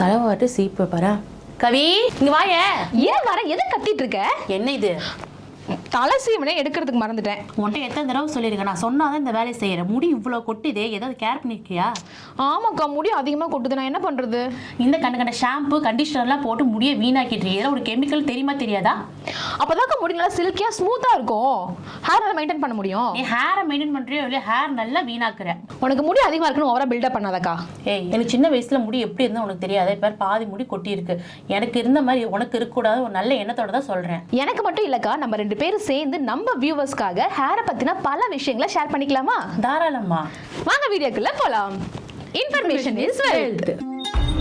தலைவாட்டு சீப்பு பாரு. கவி இங்க வாய. ஏன் வர எதை கத்திட்டு இருக்க? என்ன இது? தலை சீவனை எடுக்கிறதுக்கு மறந்துட்டேன். உன்கிட்ட எத்தனை தடவை சொல்லியிருக்கேன்? நான் சொன்னாதான் இந்த வேலையை செய்யறேன் முடி இவ்வளோ கொட்டுதே ஏதாவது கேர் பண்ணிருக்கியா? ஆமாக்கா முடி அதிகமாக கொட்டுது. நான் என்ன பண்றது? இந்த கண்ட கண்ட ஷாம்பு கண்டிஷனர்லாம் போட்டு முடியை வீணாக்கிட்டு இதெல்லாம் ஒரு கெமிக்கல் தெரியுமா தெரியாதா? அப்பதாக்கா முடி நல்லா சில்கியா ஸ்மூத்தா இருக்கும். ஹேர் நல்லா மெயின்டைன் பண்ண முடியும். நீ ஹேரை மெயின்டைன் பண்றியோ இல்லையா ஹேர் நல்லா வீணாக்குற. உனக்கு முடி அதிகமா இருக்குன்னு ஓவரா பில்டப் பண்ணாதக்கா. ஏய் எனக்கு சின்ன வயசுல முடி எப்படி இருந்தா உனக்கு தெரியாது. இப்போ பாதி முடி கொட்டி இருக்கு எனக்கு இருந்த மாதிரி உனக்கு இருக்கக்கூடாது. ஒரு நல்ல எண்ணத்தோட தான் சொல்றேன். எனக்கு மட்டும் இல்லக்கா நம்ம ரெண்டு பேரும் சேர்ந்து நம்ம வியூவர்ஸ்க்காக ஹேரை பத்தின பல விஷயங்களை ஷேர் பண்ணிக்கலாமா? தாராளமா. வாங்க வீடியோக்குள்ள போலாம். Information is wealth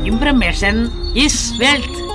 Information is wealth.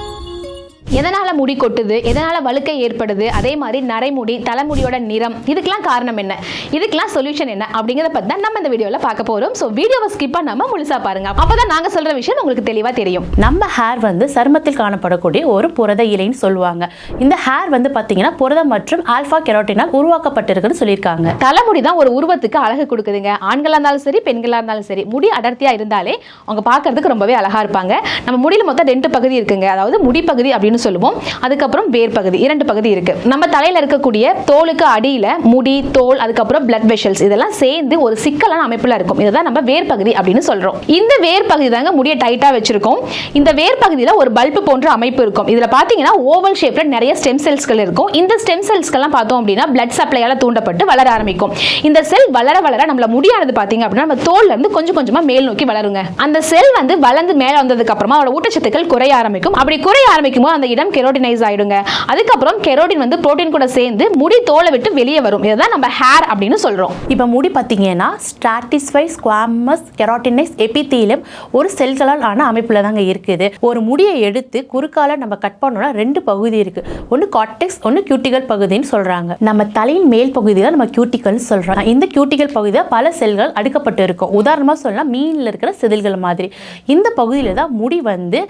எதனால முடி கொட்டுது? எதனால வழுக்கை ஏற்படுது? அதே மாதிரி நரைமுடி தலைமுடியோட நிறம் இதுக்கெல்லாம் காரணம் என்ன? இதுக்கெல்லாம் சொல்யூஷன் என்ன? அப்படிங்கறத பத்தி தான் நம்ம இந்த வீடியோல பார்க்க போறோம். ஸோ வீடியோவை ஸ்கிப் பண்ணாம முழுசா பாருங்க. அப்பதான் நாங்க சொல்ற விஷயம் உங்களுக்கு தெளிவா தெரியும். நம்ம ஹேர் வந்து சருமத்தில் காணப்படக்கூடிய ஒரு புரத இலைன்னு சொல்லுவாங்க. இந்த ஹேர் வந்து பார்த்தீங்கன்னா புரதம் மற்றும் ஆல்ஃபா கெரோட்டினால் உருவாக்கப்பட்டிருக்குன்னு சொல்லியிருக்காங்க. தலைமுடி தான் ஒரு உருவத்துக்கு அழகு கொடுக்குதுங்க. ஆண்களா இருந்தாலும் சரி பெண்களா இருந்தாலும் சரி முடி அடர்த்தியா இருந்தாலே அவங்க பார்க்கிறதுக்கு ரொம்பவே அழகா இருப்பாங்க. நம்ம முடியில மொத்தம் ரெண்டு பகுதி இருக்குங்க. அதாவது முடிப்பகுதி அப்படின்னு சொல்லுவோம். அதுக்கப்புறம் வேர் பகுதி இரண்டு பகுதி இருக்கு. நம்ம தலையில இருக்கக்கூடிய தோலுக்கு அடியில முடி தோல் அதுக்கப்புறம் பிளட் வெஷல்ஸ் இதெல்லாம் சேர்ந்து ஒரு சிக்கலான அமைப்புல இருக்கும். இதுதான் நம்ம வேர் பகுதி அப்படின்னு சொல்றோம். இந்த வேர் பகுதி தாங்க முடியை டைட்டா வச்சிருக்கோம். இந்த வேர் பகுதியில ஒரு பல்பு போன்ற அமைப்பு இருக்கும். இதுல பாத்தீங்கன்னா ஓவல் ஷேப்ல நிறைய ஸ்டெம் செல்ஸ்கள் இருக்கும். இந்த ஸ்டெம் செல்ஸ்க்கெல்லாம் பார்த்தோம் அப்படின்னா பிளட் சப்ளையால தூண்டப்பட்டு வளர ஆரம்பிக்கும். இந்த செல் வளர வளர நம்மள முடியானது பாத்தீங்க அப்படின்னா நம்ம தோல்ல இருந்து கொஞ்சம் கொஞ்சமா மேல் நோக்கி வளருங்க. அந்த செல் வந்து வளர்ந்து மேல வந்ததுக்கு அப்புறமா அதோட ஊட்டச்சத்துக்கள் குறைய ஆரம்பிக்கும். அப்படி குறைய ஆரம்பிக்கும் போது அந்த இடம் கெரோட்டினைஸ் ஆயிடுங்க. அதுக்கப்புறம் கெரோட்டின் வந்து புரோட்டீன் கூட சேர்ந்து முடி தோலை விட்டு வெளியே வரும். இதுதான் நம்ம ஹேர் அப்படின்னு சொல்றோம். இப்போ முடி பார்த்தீங்கன்னா ஸ்டாட்டிஸ்ஃபை ஸ்குவாமஸ் கெரோட்டினைஸ் எபித்தீலம் ஒரு செல்களால் ஆன அமைப்பில் தாங்க இருக்குது. ஒரு முடியை எடுத்து குறுக்கால நம்ம கட் பண்ணோம்னா ரெண்டு பகுதி இருக்கு. ஒன்று காட்டெக்ஸ் ஒன்று கியூட்டிகல் பகுதின்னு சொல்றாங்க. நம்ம தலையின் மேல் பகுதி தான் நம்ம கியூட்டிகல் சொல்றோம். இந்த கியூட்டிகல் பகுதியில் பல செல்கள் அடுக்கப்பட்டு இருக்கும். உதாரணமாக சொல்லலாம் மீனில் இருக்கிற செதில்கள் மாதிரி. இந்த பகுதியில் தான் முடி வந்து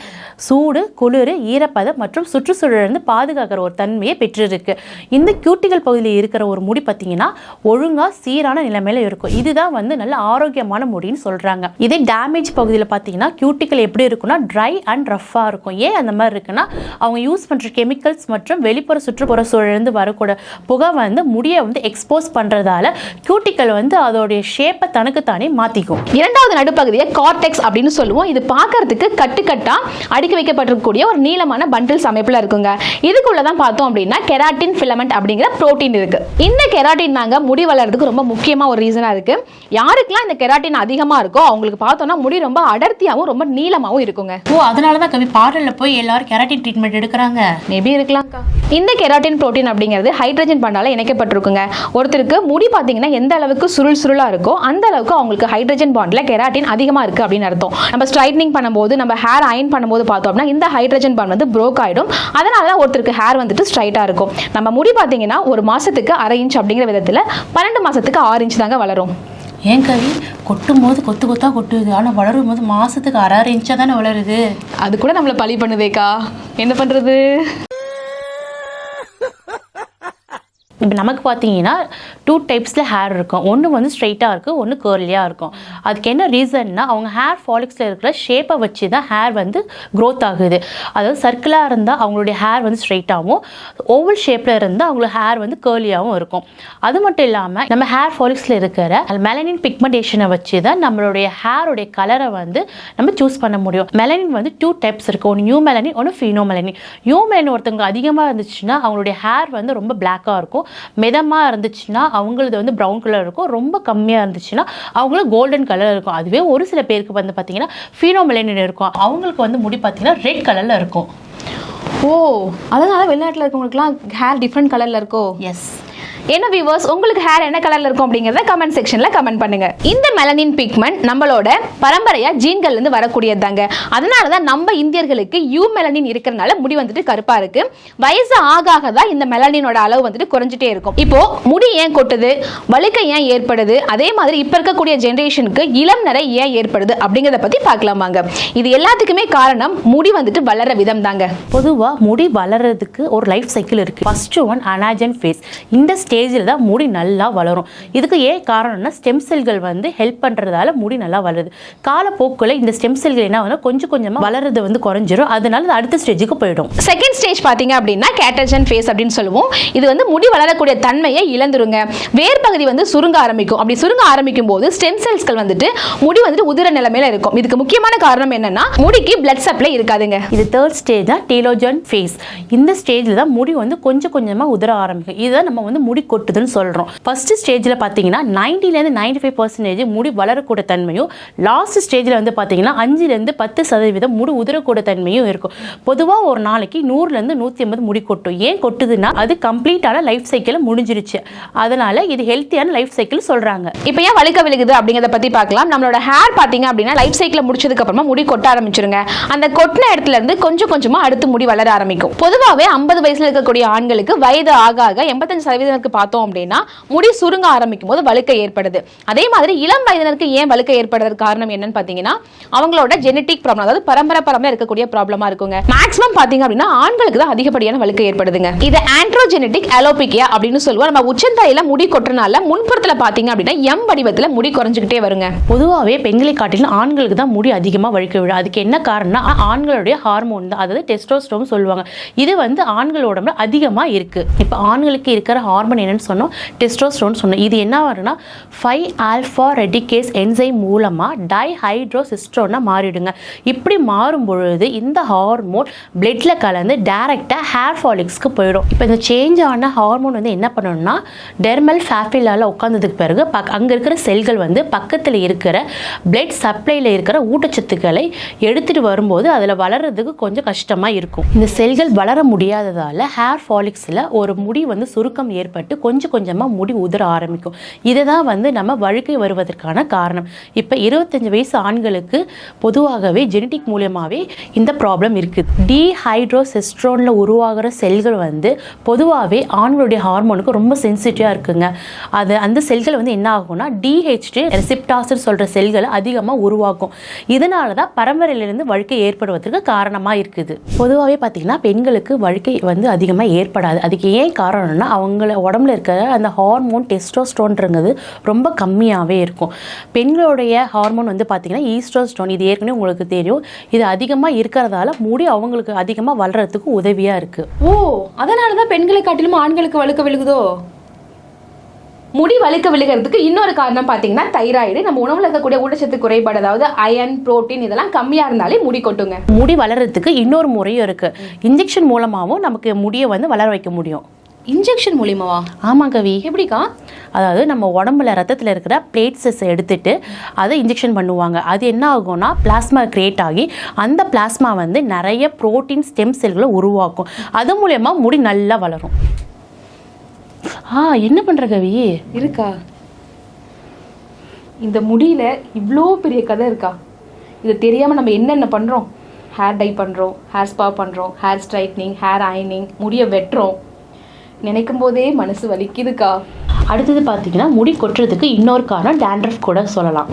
சூடு குளிர் ஈரப்பதம் மற்றும் சுற்றுச்சூழலிருந்து பாதுகாக்கிற ஒரு தன்மையை பெற்றிருக்கு. இந்த கியூட்டிகள் பகுதியில் இருக்கிற ஒரு முடி பார்த்தீங்கன்னா ஒழுங்காக சீரான நிலைமையில இருக்கும். இதுதான் வந்து நல்ல ஆரோக்கியமான முடின்னு சொல்றாங்க. இதே டேமேஜ் பகுதியில் பார்த்தீங்கன்னா கியூட்டிகள் எப்படி இருக்கும்னா ட்ரை அண்ட் ரஃப்பாக இருக்கும். ஏன் அந்த மாதிரி இருக்குன்னா அவங்க யூஸ் பண்ணுற கெமிக்கல்ஸ் மற்றும் வெளிப்புற சுற்றுப்புற சூழலிருந்து வரக்கூட புகை வந்து முடியை வந்து எக்ஸ்போஸ் பண்றதால கியூட்டிக்கல் வந்து அதோடைய ஷேப்பை தனக்குத்தானே மாற்றிக்கும் இரண்டாவது நடுப்பகுதியை கார்டெக்ஸ் அப்படின்னு சொல்லுவோம். இது பார்க்கறதுக்கு கட்டுக்கட்டாக அடுக்கி வைக்கப்பட்டிருக்கக்கூடிய ஒரு நீளமான பண்டில் பண்டில்ஸ் அமைப்புல இருக்குங்க. இதுக்குள்ள தான் பார்த்தோம் அப்படின்னா கெராட்டின் ஃபிலமெண்ட் அப்படிங்கிற புரோட்டீன் இருக்கு. இந்த கெராட்டின் தாங்க முடி வளர்றதுக்கு ரொம்ப முக்கியமா ஒரு ரீசனா இருக்கு. யாருக்கெல்லாம் இந்த கெராட்டின் அதிகமா இருக்கோ அவங்களுக்கு பார்த்தோம்னா முடி ரொம்ப அடர்த்தியாவும் ரொம்ப நீளமாவும் இருக்குங்க. ஓ அதனால தான் கவி பார்லரில் போய் எல்லாரும் கெராட்டின் ட்ரீட்மெண்ட் எடுக்கிறாங்க. மேபி இருக்கலாம்க்கா. இந்த கெராட்டின் புரோட்டீன் அப்படிங்கிறது ஹைட்ரஜன் பாண்டால இணைக்கப்பட்டிருக்குங்க. ஒருத்தருக்கு முடி பார்த்தீங்கன்னா எந்த அளவுக்கு சுருள் சுருளா இருக்கோ அந்த அளவுக்கு அவங்களுக்கு ஹைட்ரஜன் பாண்ட்ல கெராட்டின் அதிகமா இருக்கு அப்படின்னு அர்த்தம். நம்ம ஸ்ட்ரைட்னிங் பண்ணும்போது நம்ம ஹேர் அயன் பண்ணும்போது பார்த்தோம்னா இந்த ஹைட்ரஜன் பாண்ட் வந்து ப்ரோக் ஆயிடும். அதனால தான் ஒருத்தருக்கு ஹேர் வந்துட்டு ஸ்ட்ரைட்டா இருக்கும். நம்ம முடி பார்த்தீங்கன்னா ஒரு மாசத்துக்கு அரை இன்ச் அப்படிங்கிற விதத்துல பன்னெண்டு மாசத்துக்கு ஆறு இன்ச் தாங்க வளரும். ஏன் கவி? கொட்டும் போது கொத்து கொத்தா கொட்டுது. ஆனால் வளரும் போது மாசத்துக்கு அரை அரை இன்ச்சாக தானே வளருது. அது கூட நம்மளை பழி பண்ணுதேக்கா. என்ன பண்றது? இப்போ நமக்கு பார்த்தீங்கன்னா டூ டைப்ஸில் ஹேர் இருக்கும். ஒன்று வந்து ஸ்ட்ரைட்டாக இருக்குது ஒன்று கேர்லியாக இருக்கும். அதுக்கு என்ன ரீசன்னா அவங்க ஹேர் ஃபாலிக்ஸில் இருக்கிற ஷேப்பை வச்சு தான் ஹேர் வந்து க்ரோத் ஆகுது. அதாவது சர்க்கிளாக இருந்தால் அவங்களுடைய ஹேர் வந்து ஸ்ட்ரைட்டாகவும் ஓவல் ஷேப்பில் இருந்தால் அவங்களோட ஹேர் வந்து கேர்லியாகவும் இருக்கும். அது மட்டும் இல்லாமல் நம்ம ஹேர் ஃபாலிக்ஸில் இருக்கிற மெலனின் பிக்மெண்டேஷனை வச்சு தான் நம்மளுடைய ஹேருடைய கலரை வந்து நம்ம சூஸ் பண்ண முடியும். மெலனின் வந்து டூ டைப்ஸ் இருக்குது ஒன்று நியூ மெலனின் ஒன்று ஃபீனோ மெலனின் நியூ மெலனின் ஒருத்தவங்க அதிகமாக இருந்துச்சுன்னா அவங்களுடைய ஹேர் வந்து ரொம்ப பிளாக்காக இருக்கும். மிதமாக இருந்துச்சுன்னா அவங்களது வந்து ப்ரௌன் கலர் இருக்கும். ரொம்ப கம்மியாக இருந்துச்சுன்னா அவங்களுக்கு கோல்டன் கலர் இருக்கும். அதுவே ஒரு சில பேருக்கு வந்து பார்த்தீங்கன்னா ஃபீனோமெலனின் இருக்கும். அவங்களுக்கு வந்து முடி பார்த்தீங்கன்னா ரெட் கலரில் இருக்கும். ஓ அதனால வெளிநாட்டில் இருக்கவங்களுக்குலாம் ஹேர் டிஃப்ரெண்ட் கலர்ல இருக்கோ? எஸ் என்ன வியூவர்ஸ் உங்களுக்கு ஹேர் என்ன கலர்ல இருக்கும் அப்படிங்கறத கமெண்ட் செக்ஷன்ல கமெண்ட் பண்ணுங்க. இந்த மெலனின் பிக்மெண்ட் நம்மளோட பரம்பரையா ஜீன்கள்ல இருந்து வரக்கூடியது தாங்க அதனால தான் நம்ம இந்தியர்களுக்கு யூ மெலனின் இருக்கிறனால முடி வந்துட்டு கருப்பா இருக்கு. வயசு ஆக ஆக தான் இந்த மெலனினோட அளவு வந்துட்டு குறைஞ்சிட்டே இருக்கும். இப்போ முடி ஏன் கொட்டுது? வழுக்கை ஏன் ஏற்படுது? அதே மாதிரி இப்ப இருக்கக்கூடிய ஜெனரேஷனுக்கு இளம் நிறை ஏன் ஏற்படுது? அப்படிங்கறத பத்தி பார்க்கலாம் வாங்க. இது எல்லாத்துக்குமே காரணம் முடி வந்துட்டு வளர விதம் தாங்க பொதுவாக முடி வளர்றதுக்கு ஒரு லைஃப் சைக்கிள் இருக்குது ஃபர்ஸ்ட் ஒன் அனாஜன் ஃபேஸ் இந்த ஸ்டேஜில் தான் முடி நல்லா வளரும். இதுக்கு ஏன் காரணம்னா ஸ்டெம் செல்கள் வந்து ஹெல்ப் பண்ணுறதால முடி நல்லா வளருது. காலப்போக்கில் இந்த ஸ்டெம் செல்கள் என்ன ஆகுதுன்னா கொஞ்சம் கொஞ்சமாக வளர்றது வந்து குறைஞ்சிரும். அதனால அது அடுத்த ஸ்டேஜுக்கு போயிடும். செகண்ட் ஸ்டேஜ் பாத்தீங்க அப்படின்னா கேட்டஜன் ஃபேஸ் அப்படின்னு சொல்லுவோம். இது வந்து முடி வளரக்கூடிய தன்மையை இழந்துருங்க. வேர் பகுதி வந்து சுருங்க ஆரம்பிக்கும். அப்படி சுருங்க ஆரம்பிக்கும் போது ஸ்டெம் செல்ஸ்கள் வந்துட்டு முடி வந்துட்டு உதிர நிலைமையில இருக்கும். இதுக்கு முக்கியமான காரணம் என்னன்னா முடிக்கு பிளட் சப்ளை இருக்காதுங்க. இது தேர்ட் ஸ்டேஜ் தான் டீலோஜன் ஃபேஸ் இந்த ஸ்டேஜில் தான் முடி வந்து கொஞ்சம் கொஞ்சமாக உதற ஆரம்பிக்கும். இதுதான் நம்ம வந்து முடி கொட்டுதுன்னு சொல்கிறோம் ஃபர்ஸ்ட் ஸ்டேஜில் பார்த்தீங்கன்னா நைன்டிலேருந்து நைன்டி ஃபைவ் பர்சன்டேஜ் முடி வளரக்கூட தன்மையும் லாஸ்ட் ஸ்டேஜில் வந்து பார்த்தீங்கன்னா அஞ்சுலேருந்து பத்து சதவீதம் முடி உதிரக்கூட தன்மையும் இருக்கும். பொதுவாக ஒரு நாளைக்கு நூறுலேருந்து நூற்றி ஐம்பது முடி கொட்டும். ஏன் கொட்டுதுன்னா அது கம்ப்ளீட்டான லைஃப் சைக்கிளை முடிஞ்சிருச்சு. அதனால இது ஹெல்த்தியான லைஃப் சைக்கிள் சொல்கிறாங்க இப்போ ஏன் வழுக்க விழுகுது அப்படிங்கிறத பற்றி பார்க்கலாம். நம்மளோட ஹேர் பார்த்தீங்க அப்படின்னா லைஃப் சைக்கிள் முடிச்சதுக்கு அப்புறமா முடி கொட்ட ஆரம்பிச்சிருங்க. அந்த கொட்டின இடத்துல இருந்து கொஞ்சம் கொஞ்சமாக அடுத்து முடி வளர ஆரம்பிக்கும். பொதுவாகவே ஐம்பது வயசில் இருக்கக்கூடிய ஆண்களுக்கு வயது ஆக ஆக எண்பத்தஞ்சு சதவீதத்துக்கு பார்த்தோம் அப்படின்னா முடி சுருங்க ஆரம்பிக்கும் போது வழுக்க ஏற்படுது. அதே மாதிரி இளம் வயதினருக்கு ஏன் வழுக்க ஏற்படுறதுக்கு காரணம் என்னன்னு பாத்தீங்கன்னா அவங்களோட ஜெனட்டிக் ப்ராப்ளம் அதாவது பரம்பரை பரம்பரை இருக்கக்கூடிய ப்ராப்ளமா இருக்குங்க. மேக்ஸிமம் பாத்தீங்க அப்படின்னா ஆண்களுக்கு தான் அதிகப்படியான வழுக்க ஏற்படுதுங்க. இது ஆண்ட்ரோஜெனட்டிக் அலோபிக்கியா அப்படின்னு சொல்லுவோம். நம்ம உச்சந்தாயில முடி கொட்டுறனால முன்புறத்துல பாத்தீங்க அப்படின்னா எம் வடிவத்துல முடி குறைஞ்சுக்கிட்டே வருங்க. பொதுவாகவே பெண்களை காட்டிலும் ஆண்களுக்கு தான் முடி அதிகமாக வழுக்க விடும் அதுக்கு என்ன காரணம்னா ஆண்களுடைய ஹார்மோன் தான். அதாவது டெஸ்டோஸ்டோன் சொல்லுவாங்க. இது வந்து ஆண்கள் உடம்புல அதிகமாக இருக்குது இப்போ ஆண்களுக்கு இருக்கிற ஹார்மோன் என்னன்னு சொன்னோம் டெஸ்ட்ரோஸ்டோன் சொன்னோம். இது என்ன வரும்னா ஃபைவ் ஆல்ஃபா ரெடிகேஸ் என்சைம் மூலமாக டைஹைட்ரோசிஸ்ட்ரோனாக மாறிடுங்க. இப்படி மாறும் பொழுது இந்த ஹார்மோன் பிளட்டில் கலந்து டைரெக்டாக ஹேர் ஃபாலிக்ஸ்க்கு போயிடும். இப்போ இந்த சேஞ்ச் ஆன ஹார்மோன் வந்து என்ன பண்ணணும்னா டெர்மல் ஃபேஃபிலாவில் உட்காந்ததுக்கு பிறகு பக் அங்கே இருக்கிற செல்கள் வந்து பக்கத்தில் இருக்கிற பிளட் சப்ளையில் இருக்கிற ஊட்டச்சத்துக்களை எடுத்துட்டு வரும்போது அதில் வளர்றதுக்கு கொஞ்சம் கஷ்டமாக இருக்கும். இந்த செல்கள் வளர முடியாததால் ஹேர் ஃபாலிக்ஸில் ஒரு முடி வந்து சுருக்கம் ஏற்பட்டு கொஞ்சம் கொஞ்சமாக முடி உதிர ஆரம்பிக்கும். இதுதான் வந்து நம்ம வழுக்கை வருவதற்கான காரணம். இப்போ இருபத்தஞ்சி வயசு ஆண்களுக்கு பொதுவாகவே ஜெனட்டிக் மூலியமாகவே இந்த ப்ராப்ளம் இருக்குது டீஹைட்ரோசெஸ்ட்ரோனில் உருவாகிற செல்கள் வந்து பொதுவாகவே ஆண்களுடைய ஹார்மோனுக்கு ரொம்ப சென்சிட்டிவாக இருக்குங்க. அது அந்த செல்கள் வந்து என்ன ஆகும்னா டிஹெச்டி ரெசிப்டாஸ்ன்னு சொல்கிற செல்களை அதிகமாக உருவாக்கும். இதனால தான் பரம்பரையிலிருந்து வழுக்கை ஏற்படுவதற்கு காரணமாக இருக்குது. பொதுவாகவே பார்த்தீங்கன்னா பெண்களுக்கு வழுக்கை வந்து அதிகமாக ஏற்படாது. அதுக்கு ஏன் காரணம்னா அவங்கள உடம்புல இருக்கிற அந்த ஹார்மோன் டெஸ்டோஸ்ட்ரோன்றது ரொம்ப கம்மியாகவே இருக்கும். பெண்களுடைய ஹார்மோன் வந்து பார்த்தீங்கன்னா ஈஸ்ட்ரோஸ்டோன் இது ஏற்கனவே உங்களுக்கு தெரியும். இது அதிகமாக இருக்கிறதால முடி அவங்களுக்கு அதிகமாக வளர்கிறதுக்கு உதவியாக இருக்குது ஓ அதனால தான் பெண்களை காட்டிலும் ஆண்களுக்கு வழுக்க விழுகுதோ? முடி வழுக்க விழுகிறதுக்கு இன்னொரு காரணம் பார்த்தீங்கன்னா தைராய்டு. நம்ம உணவுல இருக்கக்கூடிய ஊட்டச்சத்து குறைபாடு அதாவது அயன் புரோட்டீன் இதெல்லாம் கம்மியா இருந்தாலே முடி கொட்டுங்க. முடி வளர்கிறதுக்கு இன்னொரு முறையும் இருக்குது இன்ஜெக்ஷன் மூலமாகவும் நமக்கு முடியை வந்து வளர வைக்க முடியும். இன்ஜெக்ஷன் மூலியமாவா? ஆமாம் கவி. எப்படிக்கா? அதாவது நம்ம உடம்புல ரத்தத்தில் இருக்கிற பிளேட்ஸஸ் எடுத்துட்டு அதை இன்ஜெக்ஷன் பண்ணுவாங்க. அது என்ன ஆகும்னா பிளாஸ்மா கிரியேட் ஆகி அந்த பிளாஸ்மா வந்து நிறைய புரோட்டீன் ஸ்டெம் செல்களை உருவாக்கும். அது மூலயமா முடி நல்லா வளரும். ஆ என்ன பண்ணுற கவி? இருக்கா? இந்த முடியில இவ்வளோ பெரிய கதை இருக்கா? இது தெரியாம நம்ம என்னென்ன பண்றோம்? ஹேர் டை பண்றோம் ஹேர் ஸ்பா பண்றோம் ஹேர் ஸ்ட்ரைட்னிங் ஹேர் அயனிங் முடியை வெட்டுறோம். நினைக்கும் போதே மனசு வலிக்குதுக்கா. அடுத்தது பார்த்தீங்கன்னா முடி கொட்டுறதுக்கு இன்னொரு காரணம் டேண்ட்ரஃப் கூட சொல்லலாம்.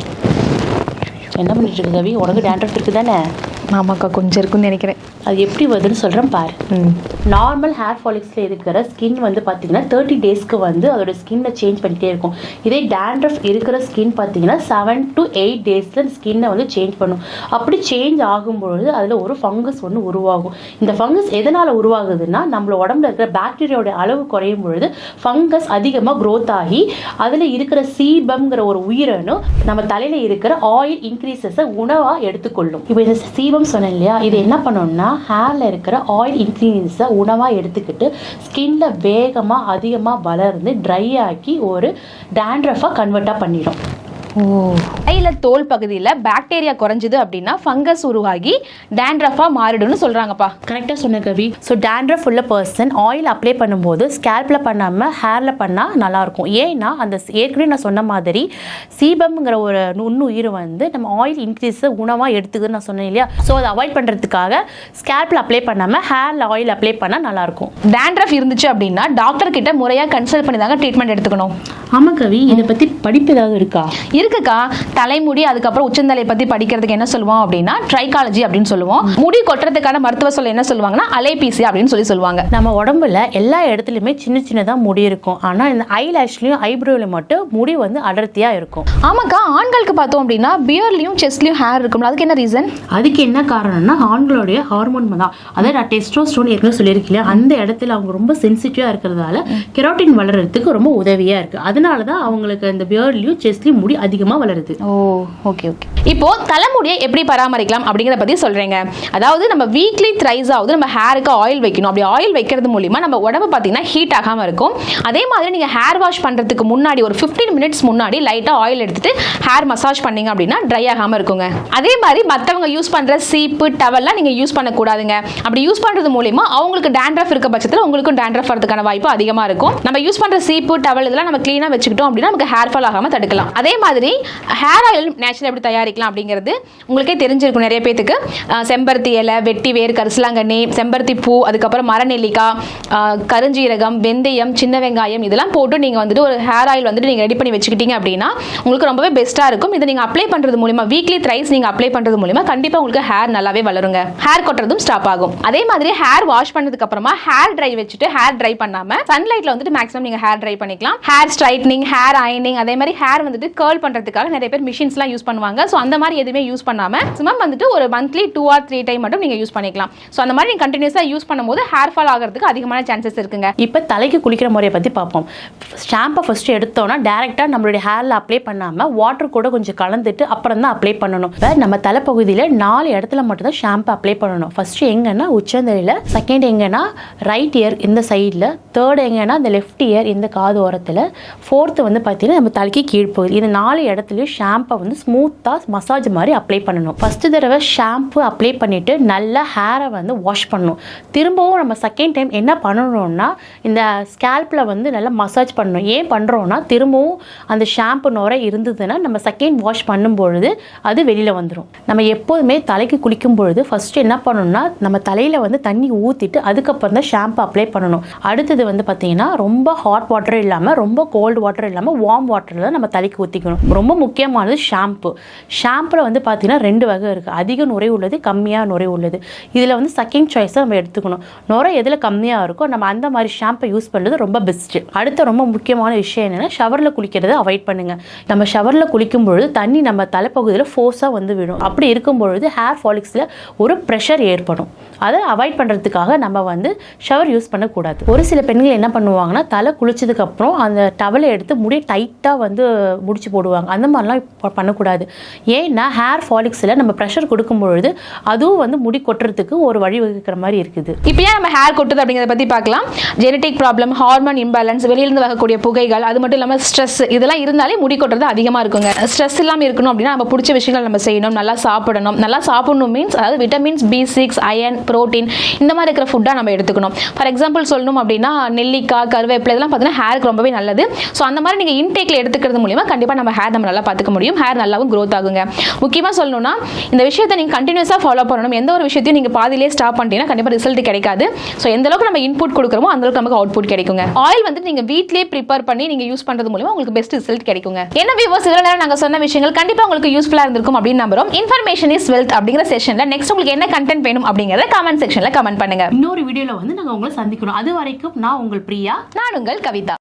என்ன பண்ணிட்டு இருக்கு கவி? உனக்கு டேண்ட்ரஃப் இருக்குது தானே ஆமாக்கா கொஞ்சம் இருக்குன்னு நினைக்கிறேன். அது எப்படி வருதுன்னு சொல்கிறேன் பாரு. நார்மல் ஹேர் ஃபாலிக்ஸில் இருக்கிற ஸ்கின் வந்து பார்த்தீங்கன்னா தேர்ட்டி டேஸ்க்கு வந்து அதோட ஸ்கின்னை சேஞ்ச் பண்ணிகிட்டே இருக்கும். இதே டேண்ட்ரஃப் இருக்கிற ஸ்கின் பார்த்தீங்கன்னா செவன் டு எயிட் டேஸில் ஸ்கின்னை வந்து சேஞ்ச் பண்ணும். அப்படி சேஞ்ச் ஆகும்பொழுது அதில் ஒரு ஃபங்கஸ் ஒன்று உருவாகும். இந்த ஃபங்கஸ் எதனால் உருவாகுதுன்னா நம்மள உடம்புல இருக்கிற பாக்டீரியாவோட அளவு குறையும் பொழுது ஃபங்கஸ் அதிகமாக க்ரோத் ஆகி அதில் இருக்கிற சீபம்ங்கிற ஒரு உயிரணு நம்ம தலையில் இருக்கிற ஆயில் இன்க்ரீசஸை உணவாக எடுத்துக்கொள்ளும். இப்போ இந்த சீவம் சொன்னேன் இல்லையா? இது என்ன பண்ணணும்னா ஹேரில் இருக்கிற ஆயில் இன்க்ரீடியன்ஸை உணவாக எடுத்துக்கிட்டு ஸ்கின்ல வேகமாக அதிகமாக வளர்ந்து ட்ரை ஆக்கி ஒரு டேண்ட்ரஃபாக கன்வெர்ட்டாக பண்ணிடும் கையில் தோல் பகுதியில் பாக்டீரியா குறைஞ்சுது அப்படின்னா ஃபங்கஸ் உருவாகி டேண்ட்ரஃபாக மாறிடும்னு சொல்கிறாங்கப்பா கரெக்டாக சொன்ன கவி. ஸோ டேண்ட்ரஃப் உள்ள பர்சன் ஆயில் அப்ளை பண்ணும்போது ஸ்கேல்பில் பண்ணாமல் ஹேரில் பண்ணால் நல்லாயிருக்கும். ஏன்னா அந்த ஏற்கனவே நான் சொன்ன மாதிரி சீபம்ங்கிற ஒரு நுண்ணுயிர் வந்து நம்ம ஆயில் இன்க்ரீஸ் உணவாக எடுத்துக்குதுன்னு நான் சொன்னேன் இல்லையா? ஸோ அதை அவாய்ட் பண்ணுறதுக்காக ஸ்கேல்பில் அப்ளை பண்ணாமல் ஹேரில் ஆயில் அப்ளை பண்ணால் நல்லாயிருக்கும். டேண்ட்ரஃப் இருந்துச்சு அப்படின்னா டாக்டர் கிட்ட முறையாக கன்சல்ட் பண்ணி தாங்க ட்ரீட்மெண்ட் எடுத்துக்கணும். ஆமாம் கவி இதை பற்றி படிப்பு ஏதாவது இருக்கா? இருக்குக்கா? தலைமுடி அதுக்கப்புறம் உச்சந்தலை பத்தி படிக்கிறதுக்கு என்ன சொல்லுவோம் அப்படின்னா ட்ரைகாலஜி அப்படின்னு சொல்லுவோம். முடி கொட்டுறதுக்கான மருத்துவ சொல்ல என்ன சொல்லுவாங்கன்னா அலைபீசி அப்படின்னு சொல்லி சொல்லுவாங்க. நம்ம உடம்புல எல்லா இடத்துலையுமே சின்ன சின்னதாக முடி இருக்கும். ஆனால் இந்த ஐலாஷ்லையும் ஐப்ரோவில் மட்டும் முடி வந்து அடர்த்தியாக இருக்கும். ஆமாக்கா ஆண்களுக்கு பார்த்தோம் அப்படின்னா பியர்லயும் செஸ்ட்லயும் ஹேர் இருக்கும்ல அதுக்கு என்ன ரீசன் அதுக்கு என்ன காரணம்னா ஆண்களுடைய ஹார்மோன் தான். அதாவது டெஸ்டோஸ்டோன் ஏற்கனவே சொல்லியிருக்கேன் அந்த இடத்துல அவங்க ரொம்ப சென்சிட்டிவாக இருக்கிறதால கெரோட்டின் வளர்றதுக்கு ரொம்ப உதவியாக இருக்குது அதனால தான் அவங்களுக்கு அந்த பியர்லையும் செஸ்ட்லையும் முடி அதிகமாக வளருது. ஓ ஓகே ஓகே இப்போ தலைமுடியை எப்படி பராமரிக்கலாம் அப்படிங்கிறத பத்தி சொல்றேங்க. அதாவது நம்ம வீக்லி த்ரைஸ் ஆகுது நம்ம ஹேருக்கு ஆயில் வைக்கணும். அப்படி ஆயில் வைக்கிறது மூலியமா நம்ம உடம்பு பார்த்தீங்கன்னா ஹீட் ஆகாம இருக்கும். அதே மாதிரி நீங்க ஹேர் வாஷ் பண்றதுக்கு முன்னாடி ஒரு 15 மினிட்ஸ் முன்னாடி லைட்டா ஆயில் எடுத்துட்டு ஹேர் மசாஜ் பண்ணீங்க அப்படின்னா ட்ரை ஆகாம இருக்குங்க. அதே மாதிரி மற்றவங்க யூஸ் பண்ற சீப்பு டவல்லாம் நீங்க யூஸ் பண்ணக்கூடாதுங்க. அப்படி யூஸ் பண்றது மூலியமா அவங்களுக்கு டேண்ட்ரஃப் இருக்க பட்சத்தில் உங்களுக்கும் டேண்ட்ரஃப் வரதுக்கான வாய்ப்பு அதிகமா இருக்கும். நம்ம யூஸ் பண்ற சீப்பு டவல் இதெல்லாம் நம்ம க்ளீனா வச்சுக்கிட்டோம் அப்படின்னா நமக்கு ஹேர் ஃபால் ஆகாம தடுக்கலாம். அதே மாதிரி ஹேர் ஆயில் நேச்சுரல் எப்படி தயாரிக்கலாம் அப்படிங்கிறது உங்களுக்கே தெரிஞ்சிருக்கும் நிறைய பேத்துக்கு. செம்பருத்தி இலை வெட்டி வேர் கரிசலாங்கண்ணி செம்பருத்தி பூ அதுக்கப்புறம் மரநெல்லிக்காய் கருஞ்சீரகம் வெந்தயம் சின்ன வெங்காயம் இதெல்லாம் போட்டு நீங்கள் வந்துட்டு ஒரு ஹேர் ஆயில் வந்துட்டு நீங்கள் ரெடி பண்ணி வச்சுக்கிட்டீங்க அப்படின்னா உங்களுக்கு ரொம்பவே பெஸ்ட்டாக இருக்கும். இதை நீங்கள் அப்ளை பண்ணுறது மூலிமா வீக்லி த்ரைஸ் நீங்கள் அப்ளை பண்ணுறது மூலிமா கண்டிப்பாக உங்களுக்கு ஹேர் நல்லாவே வளருங்க. ஹேர் கொட்டுறதும் ஸ்டாப் ஆகும். அதே மாதிரி ஹேர் வாஷ் பண்ணதுக்கு அப்புறமா ஹேர் ட்ரை வச்சுட்டு ஹேர் ட்ரை பண்ணாமல் சன்லைட்டில் வந்துட்டு மேக்ஸிமம் நீங்கள் ஹேர் ட்ரை பண்ணிக்கலாம். ஹேர் ஸ்ட்ரைட்னிங் ஹேர் அயனிங் அதே மாதிரி ஹேர் வந்துட்டு கேர்ள் பண்ணுறதுக்காக நிறைய பேர் மிஷின்ஸ்லாம் யூஸ் பண்ணுவாங்க. ஸோ அந்த மாதிரி எதுவுமே யூஸ் பண்ணாமல் மேக்ஸிமம் வந்துட்டு ஒரு monthly two or three time மட்டும் நீங்கள் யூஸ் பண்ணிக்கலாம். ஸோ அந்த மாதிரி நீங்கள் கண்டினியூஸாக யூஸ் பண்ணும்போது ஹேர் ஃபால் ஆகிறதுக்கு அதிகமான சான்சஸ் இருக்குங்க. இப்போ தலைக்கு குளிக்கிற முறையை பற்றி பார்ப்போம். ஷாம்பை ஃபஸ்ட்டு எடுத்தோன்னா டேரெக்டாக நம்மளுடைய ஹேரில் அப்ளை பண்ணாமல் வாட்டர் கூட கொஞ்சம் கலந்துட்டு அப்புறம் தான் அப்ளை பண்ணணும். இப்போ நம்ம தலைப்பகுதியில் நாலு இடத்துல மட்டும்தான் ஷாம்பு அப்ளை பண்ணணும். ஃபஸ்ட்டு எங்கன்னா உச்சந்தலையில் செகண்ட் எங்கன்னா ரைட் இயர் இந்த சைடில் தேர்ட் எங்கன்னா இந்த லெஃப்ட் இயர் இந்த காது ஓரத்தில் ஃபோர்த்து வந்து பார்த்தீங்கன்னா நம்ம தலைக்கு கீழ்ப்பகுதி இந்த நாலு இடத்துலையும் ஷாம்பை வந்து ஸ்மூத்தாக மசாஜ் மாதிரி அப்ளை பண்ணணும். ஃபஸ்ட்டு தடவை ஷாம்பு அப்ளை பண்ணிவிட்டு நல்லா ஹேரை வந்து வாஷ் பண்ணணும். திரும்பவும் நம்ம செகண்ட் டைம் என்ன பண்ணணும்னா இந்த ஸ்கேல்பில் வந்து நல்லா மசாஜ் பண்ணணும். ஏன் பண்ணுறோன்னா திரும்பவும் அந்த ஷாம்பு நுரை இருந்ததுன்னா நம்ம செகண்ட் வாஷ் பண்ணும்பொழுது அது வெளியில் வந்துடும் நம்ம எப்போதுமே தலைக்கு குளிக்கும் பொழுது ஃபஸ்ட்டு என்ன பண்ணணும்னா நம்ம தலையில் வந்து தண்ணி ஊற்றிட்டு அதுக்கப்புறம் தான் ஷாம்பு அப்ளை பண்ணணும். அடுத்தது வந்து பார்த்திங்கன்னா ரொம்ப ஹாட் வாட்டர் இல்லாமல் ரொம்ப கோல்டு வாட்டர் இல்லாமல் வார்ம் வாட்டரில் தான் நம்ம தலைக்கு ஊற்றிக்கணும் ரொம்ப முக்கியமானது ஷாம்பு. ஷாம்பில் வந்து பார்த்திங்கன்னா ரெண்டு வகை இருக்குது அதிக நுரை உள்ளது கம்மியாக நுரை உள்ளது. இதில் வந்து செகண்ட் சாய்ஸை நம்ம எடுத்துக்கணும். நுரை எதில் கம்மியாக இருக்கோ நம்ம அந்த மாதிரி ஷாம்பை யூஸ் பண்ணுறது ரொம்ப பெஸ்ட்டு அடுத்த ரொம்ப முக்கியமான விஷயம் என்னென்னா ஷவரில் குளிக்கிறத அவாய்ட் பண்ணுங்கள் நம்ம ஷவரில் குளிக்கும் பொழுது தண்ணி நம்ம தலைப்பகுதியில் ஃபோர்ஸாக வந்து விடும். அப்படி இருக்கும் பொழுது ஹேர் ஃபாலிக்ஸில் ஒரு ப்ரெஷர் ஏற்படும். அதை அவாய்ட் பண்ணுறதுக்காக நம்ம வந்து ஷவர் யூஸ் பண்ணக்கூடாது. ஒரு சில பெண்கள் என்ன பண்ணுவாங்கன்னா தலை குளிச்சதுக்கப்புறம் அந்த டவலை எடுத்து முடி டைட்டாக வந்து முடிச்சு போடுவாங்க. அந்த மாதிரிலாம் இப்போ பண்ணக்கூடாது. ஏன்னா ஹேர் ஃபாலிக்ஸில் நம்ம ப்ரெஷர் கொடுக்கும் பொழுது அதுவும் வந்து முடி கொட்டுறதுக்கு ஒரு வழி வகுக்கிற மாதிரி இருக்குது. இப்போ ஏன் நம்ம ஹேர் கொட்டுது அப்படிங்கிறத பற்றி பார்க்கலாம். ஜெனட்டிக் ப்ராப்ளம் ஹார்மோன் இம்பேலன்ஸ் வெளியிலிருந்து வரக்கூடிய புகைகள் அது மட்டும் இல்லாமல் ஸ்ட்ரெஸ் இதெல்லாம் இருந்தாலே முடி கொட்டுறது அதிகமாக இருக்குங்க. ஸ்ட்ரெஸ் இல்லாமல் இருக்கணும் அப்படின்னா நம்ம பிடிச்ச விஷயங்கள் நம்ம செய்யணும் நல்லா சாப்பிடணும். நல்லா சாப்பிடணும் மீன்ஸ் அதாவது vitamins B six iron protein இந்த மாதிரி இருக்கிற ஃபுட்டாக நம்ம எடுத்துக்கணும். ஃபார் எக்ஸாம்பிள் சொல்லணும் அப்படின்னா நெல்லிக்காய் கருவேப்பிலை இதெல்லாம் பார்த்தீங்கன்னா ஹேருக்கு ரொம்பவே நல்லது. ஸோ அந்த மாதிரி நீங்கள் இன்டேக்கில் எடுத்துக்கிறது மூலிமா கண்டிப்பாக நம்ம ஹேர் நம்ம நல்லா பார்த்துக்க முடியும். ஹேர் நல்லாவும் growth ஆகுங்க. முக்கியமாக சொல்லணும்னா இந்த விஷயத்தை நீங்கள் கண்டினியூஸாக ஃபாலோ பண்ணணும். எந்த ஒரு விஷயத்தையும் நீங்கள் பாதியிலே ஸ்டாப் பண்ணிட்டீங்கன்னா கண்டிப்பாக ரிசல்ட் கிடைக்காது. ஸோ எந்த அளவுக்கு நம்ம இன்புட் கொடுக்குறோமோ அந்த அளவுக்கு நமக்கு அவுட்புட் கிடைக்குங்க. ஆயில் வந்து நீங்கள் வீட்லயே ப்ரிப்பேர் பண்ணி நீங்கள் யூஸ் பண்ணுறது மூலமா உங்களுக்கு பெஸ்ட் ரிசல்ட் கிடைக்குங்க. என்ன வியூவர்ஸ் இவ்வளோ நேரம் நாங்கள் சொன்ன விஷயங்கள் கண்டிப்பாக உங்களுக்கு யூஸ்ஃபுல்லாக இருந்திருக்கும் அப்படின்னு நம்புறோம். இன்ஃபர்மேஷன் இஸ் வெல்த் அப்படிங்கிற செஷனில் நெக்ஸ்ட் உங்களுக்கு என்ன கண்டென்ட் வேணும் அப்படிங்கிறத கமெண்ட் செக்ஷனில் கமெண்ட் பண்ணுங்க. இன்னொரு வீடியோவில் வந்து நாங்கள் உங்களை சந்திக்கணும் அது வரைக்கும் நான் உங்கள் பிரியா. நான் உங்கள் கவிதா.